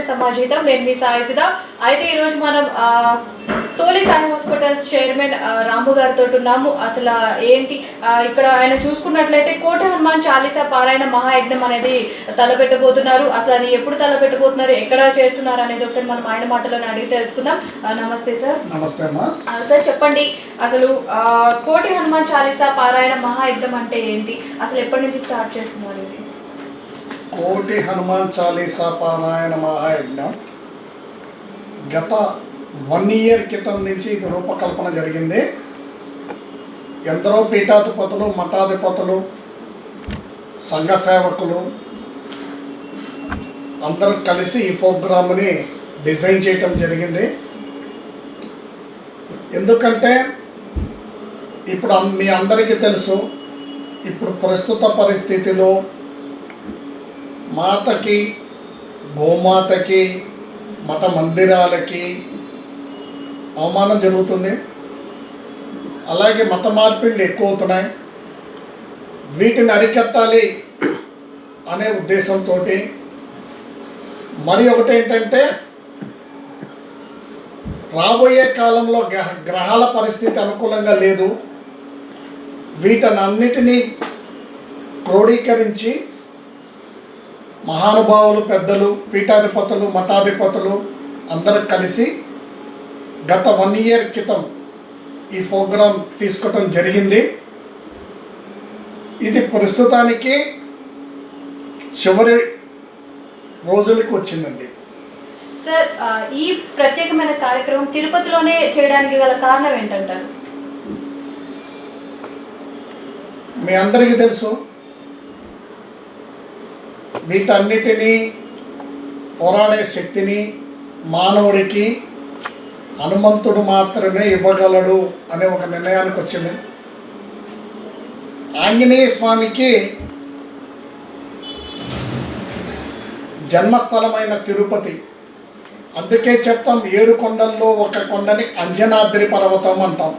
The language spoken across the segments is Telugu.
వెల్కమ్ సమాజీతం నేను మీ సాయి సుధా. అయితే ఈరోజు మనం సోలి సాయి హాస్పిటల్స్ చైర్మన్ రాము గారితో ఉన్నాము. అసలు ఏంటి ఇక్కడ ఆయన చూసుకున్నట్లయితే కోట హనుమాన్ చాలీసా పారాయణ మహాయజ్ఞం అనేది తలపెట్టబోతున్నారు. అసలు అది ఎప్పుడు తలపెట్టబోతున్నారు ఎక్కడ చేస్తున్నారు అనేది ఒకసారి మనం ఆయన మాటలను అడిగి తెలుసుకుందాం. నమస్తే సార్. నమస్తే సార్ చెప్పండి. అసలు కోటి హనుమాన్ చాలీసా పారాయణ మహాయజ్ఞం అంటే ఏంటి? అసలు ఎప్పటి నుంచి స్టార్ట్ చేస్తున్నారు ఇది? కోటి హనుమాన్ చాలీసా పారాయణ మహాయజ్ఞం. గత వన్ ఇయర్ క్రితం నుంచి ఇది రూపకల్పన జరిగింది. ఎందరో పీఠాధిపతులు మఠాధిపతులు సంఘ సేవకులు అందరూ కలిసి ఈ ప్రోగ్రామ్ని డిజైన్ చేయటం జరిగింది. ఎందుకంటే ఇప్పుడు మీ అందరికీ తెలుసు ఇప్పుడు ప్రస్తుత పరిస్థితిలో మాతకి గోమాతకి మఠ మందిరాలకి అవమానం జరుగుతుంది. అలాగే మత మార్పిళ్ళు ఎక్కువ అవుతున్నాయి వీటిని అరికట్టాలి అనే ఉద్దేశంతో మరి ఒకటి ఏంటంటే రాబోయే కాలంలో గ్రహ గ్రహాల పరిస్థితి అనుకూలంగా లేదు. వీటన్నిటినీ క్రోడీకరించి మహానుభావులు పెద్దలు పీఠాధిపతులు మఠాధిపతులు అందరూ కలిసి గత వన్ ఇయర్ క్రితం ఈ ప్రోగ్రాం తీసుకోవటం జరిగింది. ఇది ప్రస్తుతానికి చివరి రోజులకు వచ్చిందండి. సార్ ఈ ప్రత్యేకమైన కార్యక్రమం తిరుపతిలోనే చేయడానికి గల కారణం ఏంటంటారు? మీ అందరికీ తెలుసు వీటన్నిటినీ పోరాడే శక్తిని మానవుడికి హనుమంతుడు మాత్రమే ఇవ్వగలడు అనే ఒక నిర్ణయానికి వచ్చింది. ఆంజనేయ స్వామికి జన్మస్థలమైన తిరుపతి. అందుకే చెప్తాం ఏడు కొండల్లో ఒక కొండని అంజనాద్రి పర్వతం అంటాం.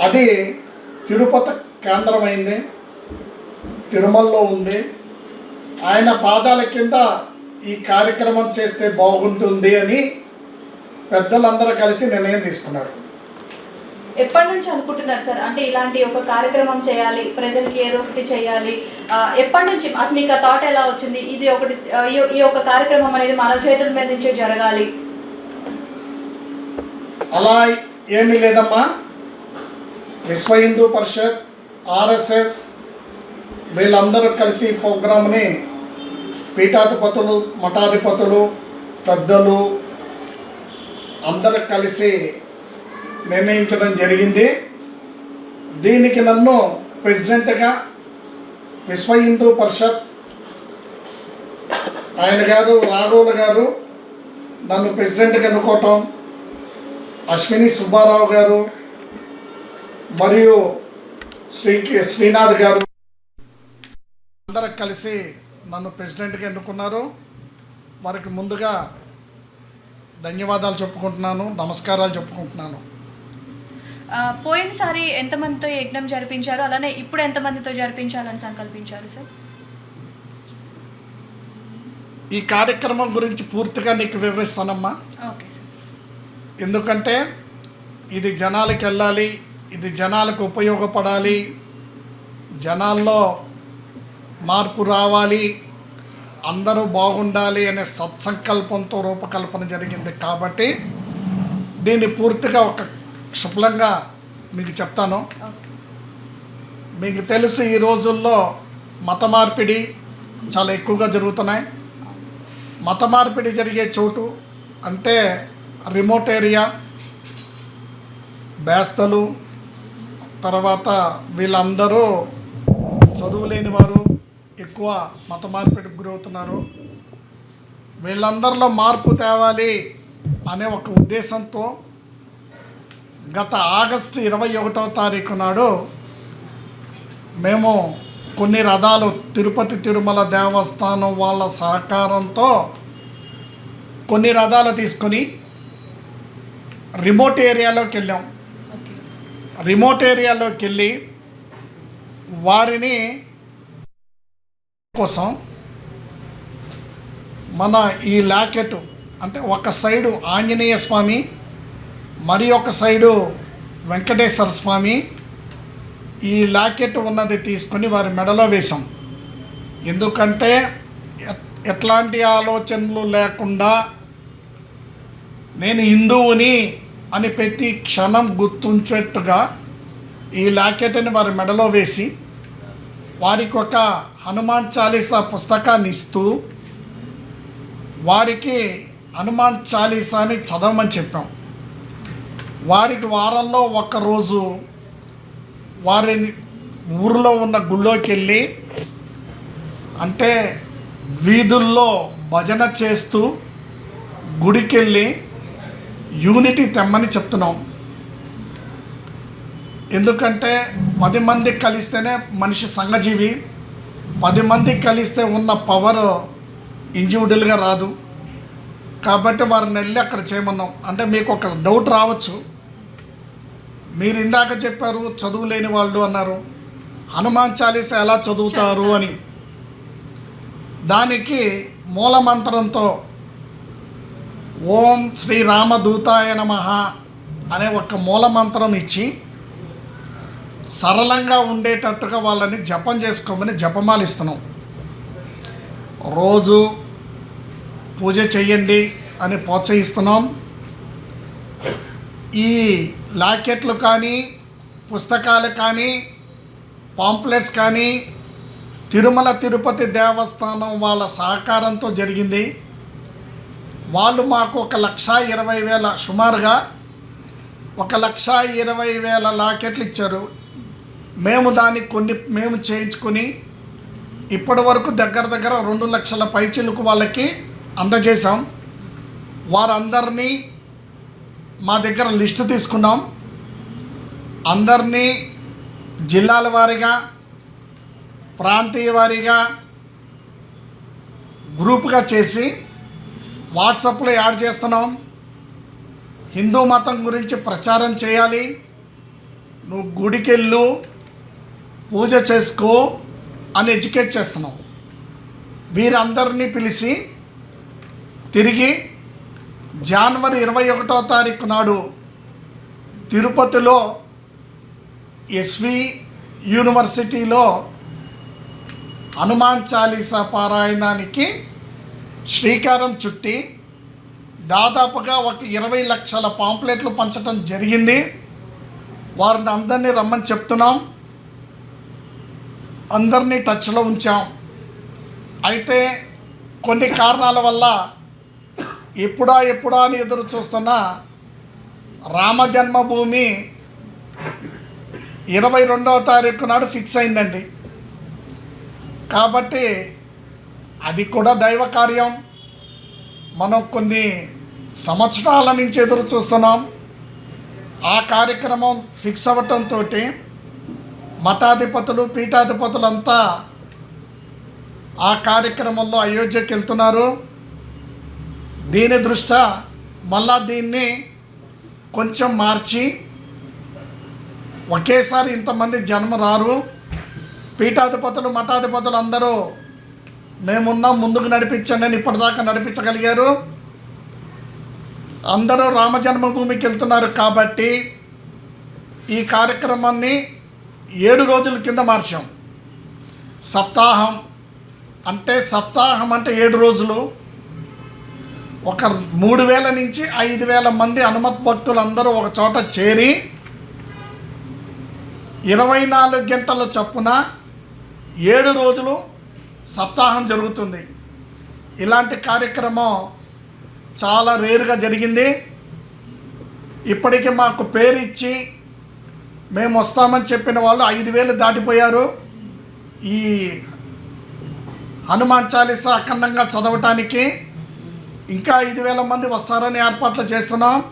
అది తిరుపతి కేంద్రమైంది తిరుమలలో ఉంది. ఆయన పాదాల కింద ఈ కార్యక్రమం చేస్తే బాగుంటుంది అని పెద్దలందరూ కలిసి నిర్ణయం తీసుకున్నారు. ఎప్పటి నుంచి అనుకుంటున్నారు సార్? అంటే ఇలాంటి ఒక కార్యక్రమం చేయాలి ప్రజలకి ఏదో ఒకటి చేయాలి. ఎప్పటి నుంచి? అసలు మీకు థాట్ ఎలా వచ్చింది? ఇది ఒకటి ఈ యొక్క కార్యక్రమం అనేది మన చేతుల మీద నుంచే జరగాలి. అలా ఏమీ లేదమ్మా. విశ్వ హిందూ పరిషత్ ఆర్ఎస్ఎస్ వీళ్ళందరూ కలిసి ప్రోగ్రామ్ని పీఠాధిపతులు మఠాధిపతులు పెద్దలు అందరూ కలిసి నిర్ణయించడం జరిగింది. దీనికి నన్ను ప్రెసిడెంట్గా విశ్వ హిందూ పరిషత్ ఆయన గారు రాఘవులు గారు నన్ను ప్రెసిడెంట్గా ఎన్నుకోవటం అశ్విని సుబ్బారావు గారు మరియు శ్రీ శ్రీనాథ్ గారు అందరూ కలిసి నన్ను ప్రెసిడెంట్గా ఎన్నుకున్నారు. వారికి ముందుగా ధన్యవాదాలు చెప్పుకుంటున్నాను నమస్కారాలు చెప్పుకుంటున్నాను. పోయినసారి ఎంతమందితో యజ్ఞం జరిపించారు? అలానే ఇప్పుడు ఎంతమందితో జరిపించాలని సంకల్పించారు సార్? ఈ కార్యక్రమం గురించి పూర్తిగా నీకు వివరిస్తానమ్మా. Okay sir. ఎందుకంటే ఇది జనాలకు వెళ్ళాలి ఇది జనాలకు ఉపయోగపడాలి. జనాల్లో మార్పు రావాలి అందరూ బాగుండాలి అనే సత్సంకల్పంతో రూపకల్పన జరిగింది కాబట్టి దీన్ని పూర్తిగా ఒక క్షుప్లంగా మీకు చెప్తాను. మీకు తెలుసు ఈ రోజుల్లో మత మార్పిడి చాలా ఎక్కువగా జరుగుతున్నాయి. మత మార్పిడి జరిగే చోటు అంటే రిమోట్ ఏరియా బేస్తలు తర్వాత వీళ్ళందరూ చదువు లేని వారు ఎక్కువ మత మార్పిడికి గురవుతున్నారు. వీళ్ళందరిలో మార్పు తేవాలి అనే ఒక ఉద్దేశంతో గత ఆగస్టు ఇరవై ఒకటవ తారీఖు నాడు మేము కొన్ని రథాలు తిరుపతి తిరుమల దేవస్థానం వాళ్ళ సహకారంతో కొన్ని రథాలు తీసుకొని రిమోట్ ఏరియాలోకి వెళ్ళాం. రిమోట్ ఏరియాలోకి వెళ్ళి వారిని కోసం మన ఈ లాకెట్ అంటే ఒక సైడు ఆంజనేయ స్వామి మరి ఒక సైడు వెంకటేశ్వర స్వామి ఈ లాకెట్ ఉన్నది తీసుకొని వారి మెడలో వేశాం. ఎందుకంటే ఎట్- ఎట్లాంటి ఆలోచనలు లేకుండా నేను హిందువుని అని ప్రతి క్షణం గుర్తుంచేట్టుగా ఈ లాకెట్ని వారి మెడలో వేసి వారికి ఒక హనుమాన్ చాలీసా పుస్తకాన్ని ఇస్తూ వారికి హనుమాన్ చాలీసాని చదవమని చెప్పాం. వారికి వారంలో ఒక్కరోజు వారిని ఊరిలో ఉన్న గుళ్ళోకి వెళ్ళి అంటే వీధుల్లో భజన చేస్తూ గుడికి వెళ్ళి యూనిటీ తెమ్మని చెప్తున్నాం. ఎందుకంటే పది మంది కలిస్తేనే మనిషి సంఘజీవి. పది మంది కలిస్తే ఉన్న పవర్ ఇండివిజువల్గా రాదు. కాబట్టి వారిని వెళ్ళి అక్కడ చేయమన్నాం. అంటే మీకు ఒక డౌట్ రావచ్చు. మీరు ఇందాక చెప్పారు చదువు లేని వాళ్ళు అన్నారు. హనుమాన్ చాలీస ఎలా చదువుతారు అని. దానికి మూలమంత్రంతో ఓం శ్రీ రామదూతాయ నమ అనే ఒక మూలమంత్రం ఇచ్చి సరళంగా ఉండేటట్టుగా వాళ్ళని జపం చేసుకోమని జపమాలు ఇస్తున్నాం రోజు పూజ చేయండి అని ప్రోత్సహిస్తున్నాం. ఈ లాకెట్లు కానీ పుస్తకాలు కానీ పాంప్లెట్స్ కానీ తిరుమల తిరుపతి దేవస్థానం వాళ్ళ సహకారంతో జరిగింది. వాళ్ళు మాకు ఒక లక్ష ఇరవై వేల సుమారుగా ఒక లక్ష ఇరవై వేల లాకెట్లు ఇచ్చారు. మేము దాన్ని కొన్ని మేము చేయించుకొని ఇప్పటి వరకు దగ్గర దగ్గర రెండు లక్షల పైచిలుకు వాళ్ళకి అందజేశాం. వారందరినీ మా దగ్గర లిస్ట్ తీసుకున్నాం. అందరినీ జిల్లాల వారీగా ప్రాంతీయ వారీగా గ్రూప్గా చేసి వాట్సాప్లో యాడ్ చేస్తున్నాం. హిందూ మతం గురించి ప్రచారం చేయాలి. నువ్వు గుడికెళ్ళు. పూజ చేసుకో అని ఎడ్యుకేట్ చేస్తున్నాం. వీరందరినీ పిలిచి తిరిగి జనవరి ఇరవై ఒకటో తారీఖు నాడు తిరుపతిలో ఎస్వి యూనివర్సిటీలో హనుమాన్ చాలీసా పారాయణానికి శ్రీకారం చుట్టి దాదాపుగా ఒక ఇరవై లక్షల పాంప్లెట్లు పంచడం జరిగింది. వారిని అందరినీ రమ్మని చెప్తున్నాం. అందరినీ టచ్లో ఉంచాం. అయితే కొన్ని కారణాల వల్ల ఎప్పుడా ఎప్పుడా అని ఎదురు చూస్తున్న రామ జన్మభూమి ఇరవై రెండవ తారీఖు నాడు ఫిక్స్ అయిందండి. కాబట్టి అది కూడా దైవ కార్యం. మనం కొన్ని సంవత్సరాల నుంచి ఎదురు చూస్తున్నాం. ఆ కార్యక్రమం ఫిక్స్ అవ్వటంతో మఠాధిపతులు పీఠాధిపతులంతా ఆ కార్యక్రమంలో అయోధ్యకి వెళ్తున్నారు. దీని దృష్ట్యా మళ్ళా దీన్ని కొంచెం మార్చి ఒకేసారి ఇంతమంది జన్మ రారు. పీఠాధిపతులు మఠాధిపతులు అందరూ మేమున్నాం ముందుకు నడిపించండి అని ఇప్పటిదాకా నడిపించగలిగారు. అందరూ రామ జన్మభూమికి వెళ్తున్నారు కాబట్టి ఈ కార్యక్రమాన్ని ఏడు రోజుల కింద మార్చాం. సప్తాహం అంటే సప్తాహం అంటే ఏడు రోజులు. ఒక మూడు వేల నుంచి ఐదు వేల మంది హనుమత్ భక్తులు అందరూ ఒక చోట చేరి ఇరవై నాలుగు గంటల చొప్పున ఏడు రోజులు సప్తాహం జరుగుతుంది. ఇలాంటి కార్యక్రమం చాలా రేరుగా జరిగింది. ఇప్పటికి మాకు పేరు ఇచ్చి మేము వస్తామని చెప్పిన వాళ్ళు ఐదు వేలు దాటిపోయారు. ఈ హనుమాన్ చాలీసా అఖండంగా చదవటానికి ఇంకా ఐదు వేల మంది వస్తారని ఏర్పాట్లు చేస్తున్నాం.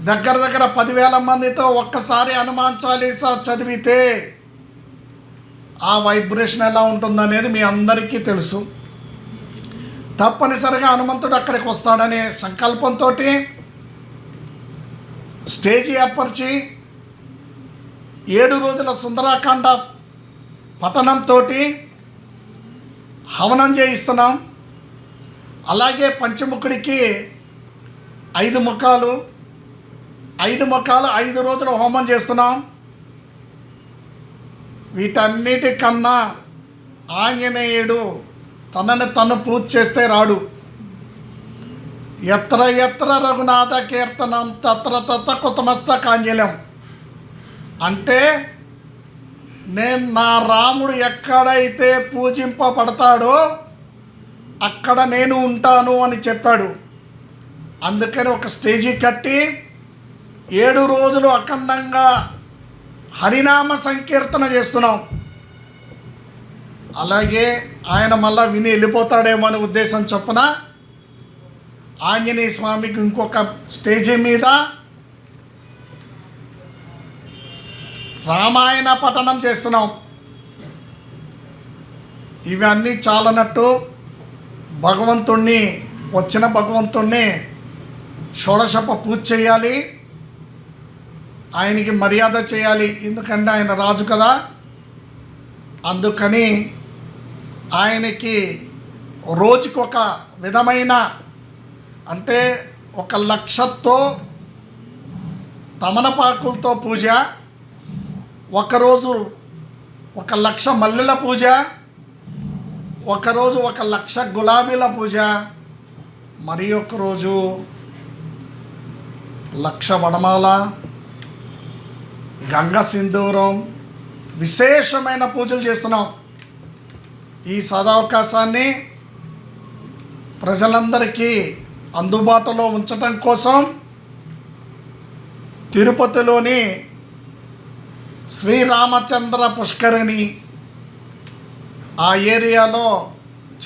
దగ్గర దగ్గర పదివేల మందితో ఒక్కసారి హనుమాన్ చాలీసా చదివితే ఆ వైబ్రేషన్ ఎలా ఉంటుందనేది మీ అందరికీ తెలుసు. తప్పనిసరిగా హనుమంతుడు అక్కడికి వస్తాడనే సంకల్పంతో స్టేజ్ ఏర్పరిచి ఏడు రోజుల సుందరాకాండ పఠనంతో హవనం చేయిస్తున్నాం. అలాగే పంచముఖుడికి ఐదు ముఖాలు ఐదు ముఖాలు ఐదు రోజులు హోమం చేస్తున్నాం. వీటన్నిటికన్నా ఆంజనేయుడు తనని తను పూజ చేస్తే రాడు. ఎత్ర ఎత్ర రఘునాథ కీర్తనం తత్ర తత్ర కుతమస్తకాంజలం అంటే నేను నా రాముడు ఎక్కడైతే పూజింపబడతాడో అక్కడ నేను ఉంటాను అని చెప్పాడు. అందుకని ఒక స్టేజీ కట్టి ఏడు రోజులు అఖండంగా హరినామ సంకీర్తన చేస్తున్నాం. అలాగే ఆయన మళ్ళా విని వెళ్ళిపోతాడేమో అనే ఉద్దేశం చొప్పున ఆంజనేయ స్వామికి ఇంకొక స్టేజీ మీద రామాయణ పఠనం చేస్తున్నాం. ఇవన్నీ చాలనట్టు భగవంతుణ్ణి వచ్చిన భగవంతుణ్ణి షోడశప పూజ చేయాలి. ఆయనకి మర్యాద చేయాలి. ఎందుకంటే ఆయన రాజు కదా. అందుకని ఆయనకి రోజుకి ఒక విధమైన అంటే ఒక లక్షతో తమలపాకులతో పూజ ఒకరోజు ఒక లక్ష మల్లెల పూజ ఒకరోజు ఒక లక్ష గులాబీల పూజ మరి ఒకరోజు లక్ష వడమాల గంగ సింధూరం విశేషమైన పూజలు చేస్తున్నాం. ఈ సదావకాశాన్ని ప్రజలందరికీ అందుబాటులో ఉంచటం కోసం తిరుపతిలోని శ్రీరామచంద్ర పుష్కరిణి ఆ ఏరియాలో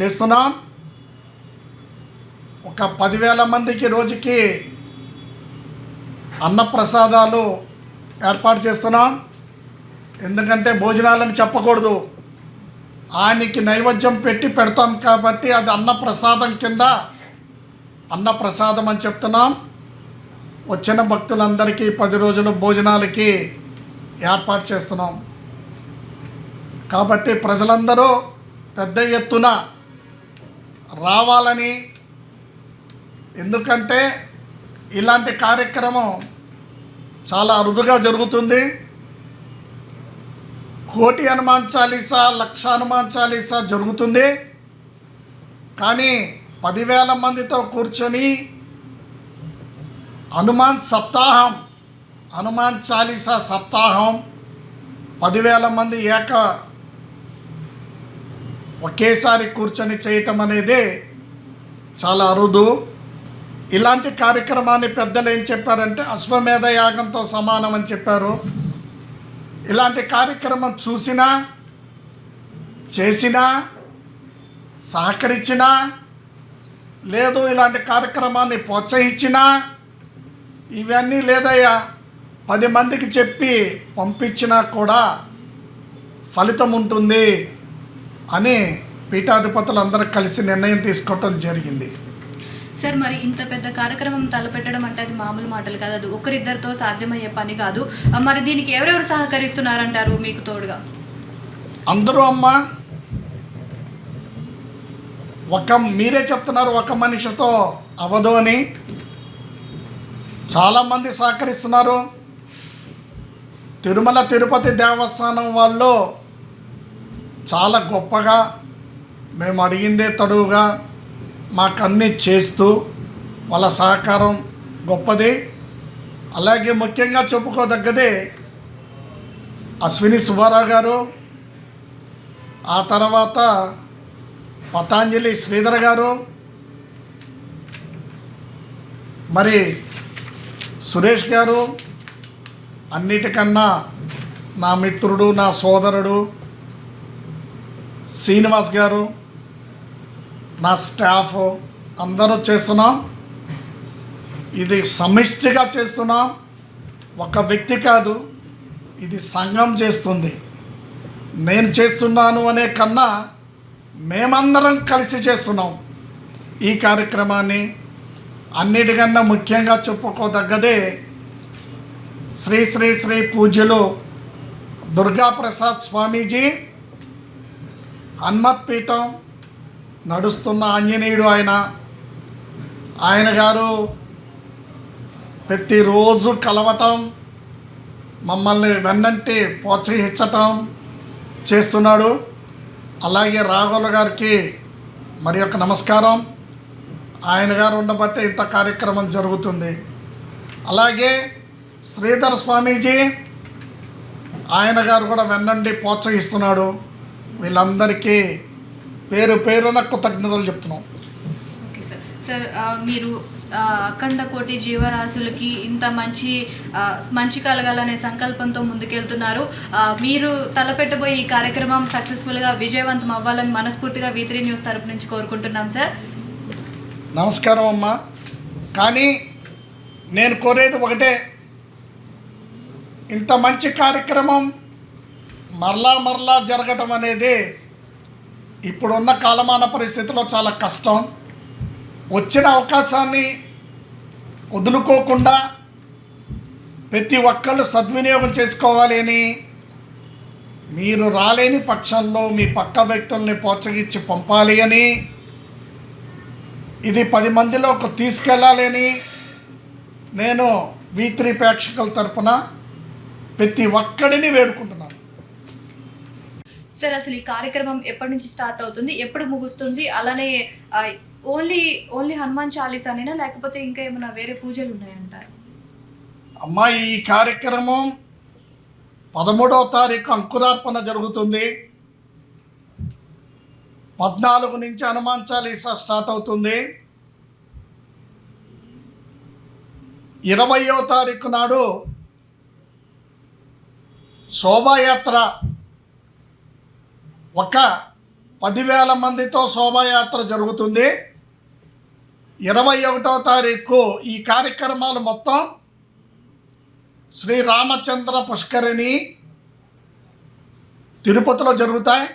చేస్తున్నాం. ఒక పదివేల మందికి రోజుకి అన్నప్రసాదాలు ఏర్పాటు చేస్తున్నాం. ఎందుకంటే భోజనాలని చెప్పకూడదు. ఆయనకి నైవేద్యం పెట్టి పెడతాం కాబట్టి అది అన్నప్రసాదం కింద అన్నప్రసాదం అని చెప్తున్నాం. వచ్చిన భక్తులందరికీ పది రోజులు భోజనాలకి ఏర్పాటు చేస్తున్నాం. కాబట్టి ప్రజలందరూ పెద్ద ఎత్తున రావాలని ఎందుకంటే ఇలాంటి కార్యక్రమం చాలా అరుదుగా జరుగుతుంది. కోటి హనుమాన్ చాలీసా లక్ష హనుమాన్ చాలీసా జరుగుతుంది. కానీ పదివేల మందితో కూర్చొని హనుమాన్ సప్తాహం హనుమాన్ చాలీసా సప్తాహం పదివేల మంది ఏక ఒకేసారి కూర్చొని చేయటం అనేది చాలా అరుదు. ఇలాంటి కార్యక్రమాన్ని పెద్దలు ఏం చెప్పారంటే అశ్వమేధ యాగంతో సమానం అని చెప్పారు. ఇలాంటి కార్యక్రమం చూసినా చేసినా సహకరించినా లేదు ఇలాంటి కార్యక్రమాన్ని ప్రోత్సహించినా ఇవన్నీ లేదయ్యా. పది మందికి చెప్పి పంపించినా కూడా ఫలితం ఉంటుంది అని పీఠాధిపతులు అందరూ కలిసి నిర్ణయం తీసుకోవటం జరిగింది. సార్ మరి ఇంత పెద్ద కార్యక్రమం తలపెట్టడం అంటే అది మామూలు మాటలు కాదు. అది ఒకరిద్దరితో సాధ్యమయ్యే పని కాదు. మరి దీనికి ఎవరెవరు సహకరిస్తున్నారంటారు మీకు తోడుగా? అందరూ అమ్మ ఒక మీరే చెప్తున్నారు ఒక మనిషితో అవదు అని. చాలామంది సహకరిస్తున్నారు. తిరుమల తిరుపతి దేవస్థానం వాళ్ళు చాలా గొప్పగా మేము అడిగిందే తడువుగా మాకన్నీ చేస్తూ వాళ్ళ సహకారం గొప్పది. అలాగే ముఖ్యంగా చెప్పుకోదగ్గదే అశ్విని సుబ్బారావు గారు ఆ తర్వాత పతాంజలి శ్రీధర్ గారు మరి సురేష్ గారు అన్నిటికన్నా నా మిత్రుడు నా సోదరుడు శ్రీనివాస్ గారు నా స్టాఫ్ అందరూ చేస్తున్నాం. ఇది సమిష్టిగా చేస్తున్నాం. ఒక వ్యక్తి కాదు ఇది సంఘం చేస్తుంది. నేను చేస్తున్నాను అనే కన్నా మేమందరం కలిసి చేస్తున్నాం. ఈ కార్యక్రమాన్ని అన్నిటికన్నా ముఖ్యంగా చెప్పుకోదగ్గదే శ్రీ శ్రీ శ్రీ పూజ్యులు దుర్గాప్రసాద్ స్వామీజీ హన్మత్ పీఠం నడుస్తున్న ఆంజనేయుడు ఆయన. ఆయన గారు ప్రతిరోజు కలవటం మమ్మల్ని వెన్నంటి ప్రోత్సహించటం చేస్తున్నాడు. అలాగే రాఘవుల గారికి మరి యొక్క నమస్కారం. ఆయన గారు ఉండబట్టే ఇంత కార్యక్రమం జరుగుతుంది. అలాగే శ్రీధర్ స్వామీజీ ఆయన గారు కూడా వెన్నండి ప్రోత్సహిస్తున్నాడు. వీళ్ళందరికీ పేరు పేరున కృతజ్ఞతలు చెప్తున్నాం. Okay sir. సార్ మీరు అఖండ కోటి జీవరాశులకి ఇంత మంచి మంచి కలగాలనే సంకల్పంతో ముందుకెళ్తున్నారు. మీరు తలపెట్టబోయే ఈ కార్యక్రమం సక్సెస్ఫుల్గా విజయవంతం అవ్వాలని మనస్ఫూర్తిగా వి త్రీ న్యూస్ తరపు నుంచి కోరుకుంటున్నాం సార్. నమస్కారం అమ్మా. కానీ నేను కోరేది ఒకటే ఇంత మంచి కార్యక్రమం మరలా మరలా జరగటం అనేది ఇప్పుడున్న కాలమాన పరిస్థితిలో చాలా కష్టం. వచ్చిన అవకాశాన్ని వదులుకోకుండా ప్రతి ఒక్కళ్ళు సద్వినియోగం చేసుకోవాలి అని మీరు రాలేని పక్షంలో మీ పక్క వ్యక్తుల్ని ప్రోత్సహించి పంపాలి అని ఇది పది మందిలోకి తీసుకెళ్ళాలి అని నేను వీ త్రీ ప్రేక్షకుల తరపున ప్రతి ఒక్కడిని వేడుకుంటున్నాను. సార్ అసలు ఈ కార్యక్రమం ఎప్పటి నుంచి స్టార్ట్ అవుతుంది? ఎప్పుడు ముగుస్తుంది? అలానే ఓన్లీ ఓన్లీ హనుమాన్ చాలీసానేనా? లేకపోతే ఇంకా ఏమైనా వేరే పూజలు ఉన్నాయంటారు? అమ్మా ఈ కార్యక్రమం పదమూడవ తారీఖు అంకురార్పణ జరుగుతుంది. పద్నాలుగు నుంచి హనుమాన్ చాలీసా స్టార్ట్ అవుతుంది. ఇరవయో తారీఖు నాడు శోభాయాత్ర. ఒక పదివేల మందితో శోభాయాత్ర జరుగుతుంది. ఇరవై ఒకటో తారీఖు ఈ కార్యక్రమాలు మొత్తం శ్రీ రామచంద్ర పుష్కరిణి తిరుపతిలో జరుగుతాయి.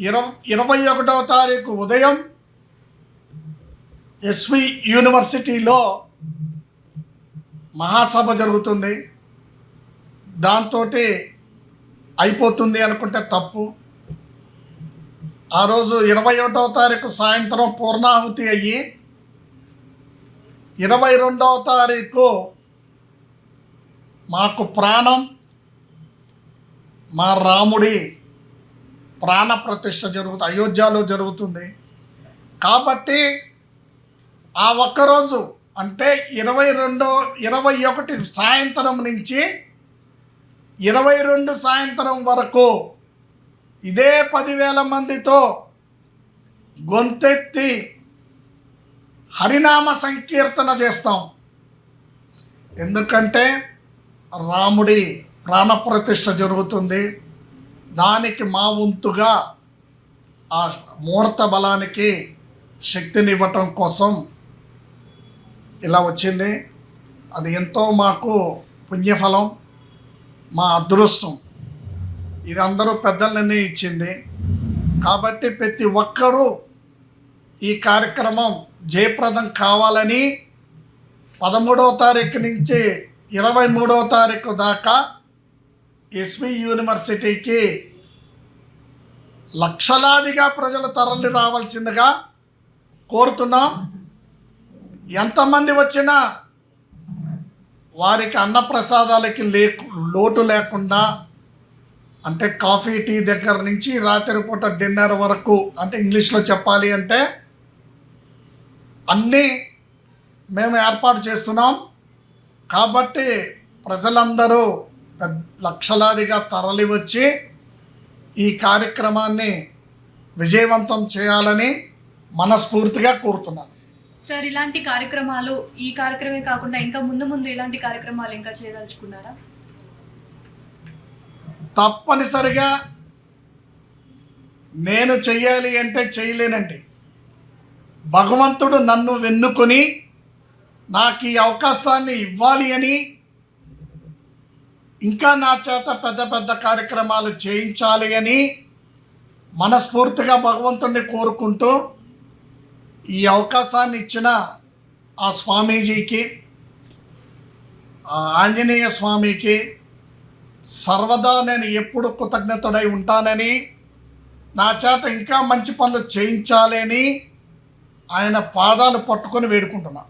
ఇరవ ఇరవై ఒకటవ తారీఖు ఉదయం ఎస్వి యూనివర్సిటీలో మహాసభ జరుగుతుంది. దాంతో అయిపోతుంది అనుకుంటే తప్పు. ఆ రోజు ఇరవై ఒకటో తారీఖు సాయంత్రం పూర్ణాహుతి అయ్యి ఇరవై రెండవ తారీఖు మాకు ప్రాణం మా రాముడి ప్రాణ ప్రతిష్ట జరుగుతుంది అయోధ్యలో జరుగుతుంది. కాబట్టి ఆ ఒక్కరోజు అంటే ఇరవై రెండో ఇరవై ఒకటి సాయంత్రం నుంచి ఇరవై రెండు సాయంత్రం వరకు ఇదే పదివేల మందితో గొంతెత్తి హరినామ సంకీర్తన చేస్తాం. ఎందుకంటే రాముడి ప్రాణప్రతిష్ఠ జరుగుతుంది. దానికి మా వంతుగా ఆ ముహూర్త బలానికి శక్తినివ్వటం కోసం ఇలా వచ్చింది. అది ఎంతో మాకు పుణ్యఫలం. మా అదృష్టం. ఇది అందరూ పెద్దలనే ఇచ్చింది. కాబట్టి ప్రతి ఒక్కరూ ఈ కార్యక్రమం జయప్రదం కావాలని పదమూడవ తారీఖు నుంచి ఇరవై మూడవ తారీఖు దాకా ఎస్వి యూనివర్సిటీకి లక్షలాదిగా ప్రజలు తరలి రావాల్సిందిగా కోరుతున్నాం. ఎంతమంది వచ్చినా వారికి అన్నప్రసాదాలకి లేకు లోటు లేకుండా అంటే కాఫీ టీ దగ్గర నుంచి రాత్రి పూట డిన్నర్ వరకు అంటే ఇంగ్లీష్లో చెప్పాలి అంటే అన్నీ మేము ఏర్పాటు చేస్తున్నాం. కాబట్టి ప్రజలందరూ లక్షలాదిగా తరలి వచ్చి ఈ కార్యక్రమాన్ని విజయవంతం చేయాలని మనస్ఫూర్తిగా కోరుతున్నాను. సార్ ఇలాంటి కార్యక్రమాలు ఈ కార్యక్రమే కాకుండా ఇంకా ముందు ముందు ఇలాంటి కార్యక్రమాలు ఇంకా చేయదలుచుకున్నారా? తప్పనిసరిగా నేను చెయ్యాలి అంటే చేయలేనండి భగవంతుడు నన్ను వెన్నుకొని నాకు ఈ అవకాశాన్ని ఇవ్వాలి అని ఇంకా నా చేత పెద్ద పెద్ద కార్యక్రమాలు చేయించాలి అని మనస్ఫూర్తిగా భగవంతుడిని కోరుకుంటూ ఈ అవకాశాన్ని ఇచ్చిన ఆ స్వామీజీకి ఆ ఆంజనేయ స్వామికి సర్వదా నేను ఎప్పుడు కృతజ్ఞతుడై ఉంటానని నా చేత ఇంకా మంచి పనులు చేయించాలని ఆయన పాదాలు పట్టుకొని వేడుకుంటున్నా.